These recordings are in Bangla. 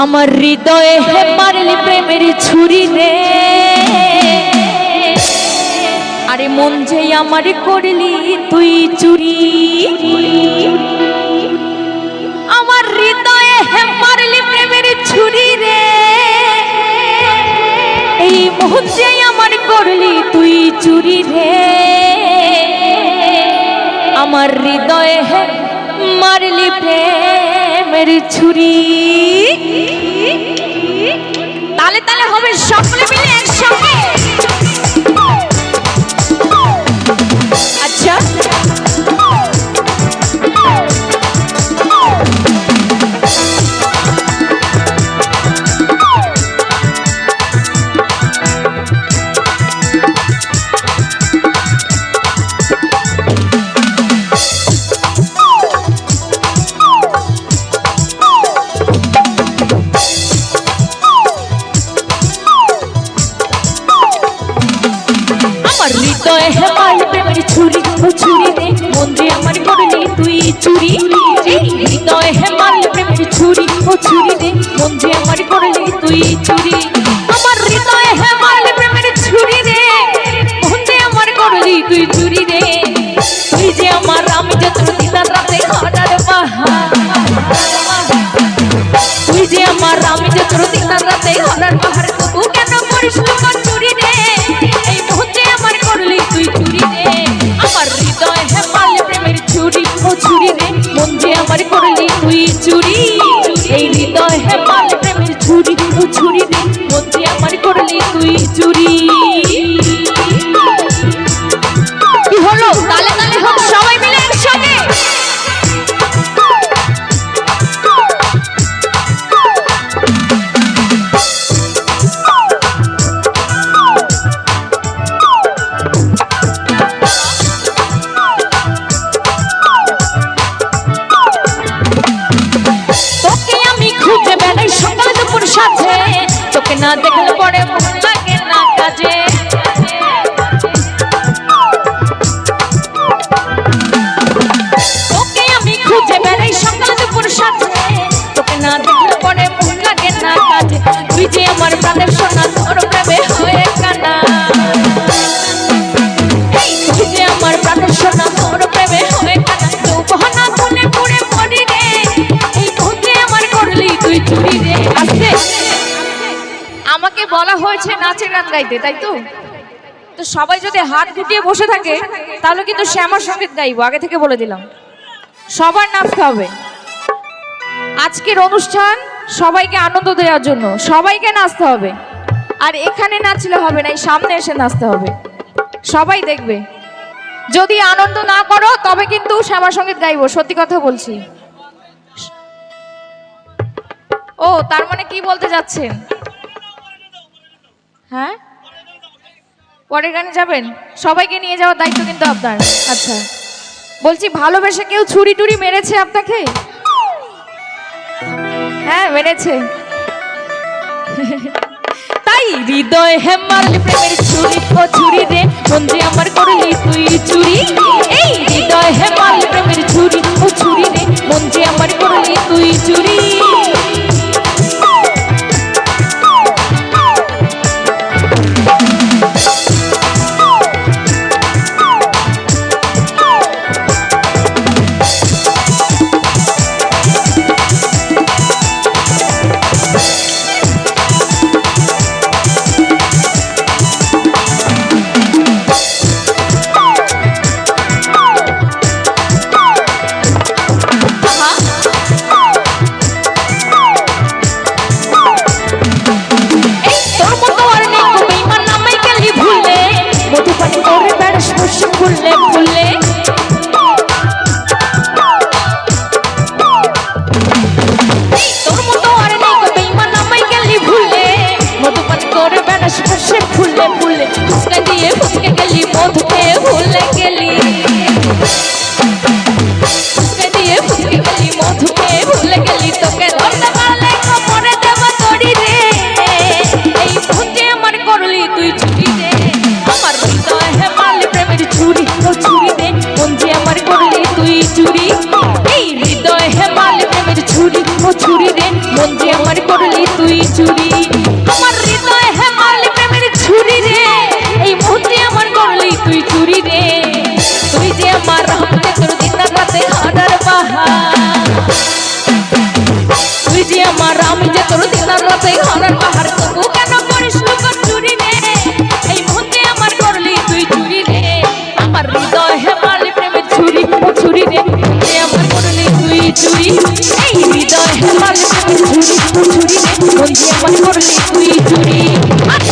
আমার হৃদয়ে হে মারলি প্রেমের ছুরি রে। আরে মন যে আমার করলি তুই চুরি। আমার হৃদয়ে হে মারলি প্রেমের ছুরি রে। এই মন যে আমার করলি তুই চুরি রে। আমার হৃদয়ে হে মারলি প্রেমের ছুরি। তালে তালে হবে সকলে মিলে একসঙ্গে আমার হৃদয়ে হেমাল প্রেমের ছুরি, ও ছুরি রে। মন যে আমার করলি তুই চুরি। হৃদয়ে হেমাল প্রেমের ছুরি, ও ছুরি রে। মন যে আমার করলি তুই চুরি। আমার হৃদয়ে হেমাল প্রেমের ছুরি রে। মন আমার করলি তুই চুরি রে। তুই যে আমার আমি যে তোর দিদার রাতে হারার বাহার। তুই যে আমার আমি যে তোর দিদার রাতে হারার চুরি। আমাকে বলা হয়েছে নাচের গান গাইতে, তাই তো? তো সবাই যদি হাত গুটিয়ে বসে থাকে, তাহলে কিন্তু শ্যামার সংগীত গাইবো, আগে থেকে বলে দিলাম। সবার নাচতে হবে। আজকের অনুষ্ঠান সবাইকে আনন্দ দেওয়ার জন্য, সবাইকে নাচতে হবে। আর এখানে নাচলে হবে না, এই সামনে এসে নাচতে হবে। সবাই দেখবে। যদি আনন্দ না করো, তবে কিন্তু শ্যামা সংগীত গাইবো, সত্যি কথা বলছি। ও, তার মানে কি বলতে যাচ্ছেন? হ্যাঁ? পরের গানে যাবেন? সবাইকে নিয়ে যাওয়ার দায়িত্ব কিন্তু আপনার। আচ্ছা। বলছি, ভালোবেসে কেউ ছুরি টুরি মেরেছে আপনাকে? হ্যাঁ মেরেছে। তাই হৃদয় হে মারলি প্রেমের ছুরি, ও ছুরি রে মন আমার করলি তুই চুরি ফুললে ফুললে তোর মতো আর নেই তো বেইমান, আমায় গেলি ভুললে মধুপান করবে না সে ফুললে ফুললে ফুচকা দিয়ে, ফুচকে বন্ধু আমার করলি তুই চুরি।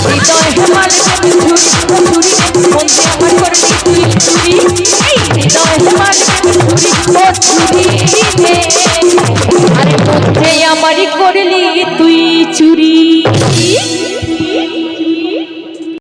হৃদয় হেমালে আমি চুরি চুরি, বন্ধু আমার করলি তুই চুরি। হৃদয় হেমালে আমি চুরি আরে মধ্যে আমারই করলি তুই চুরি।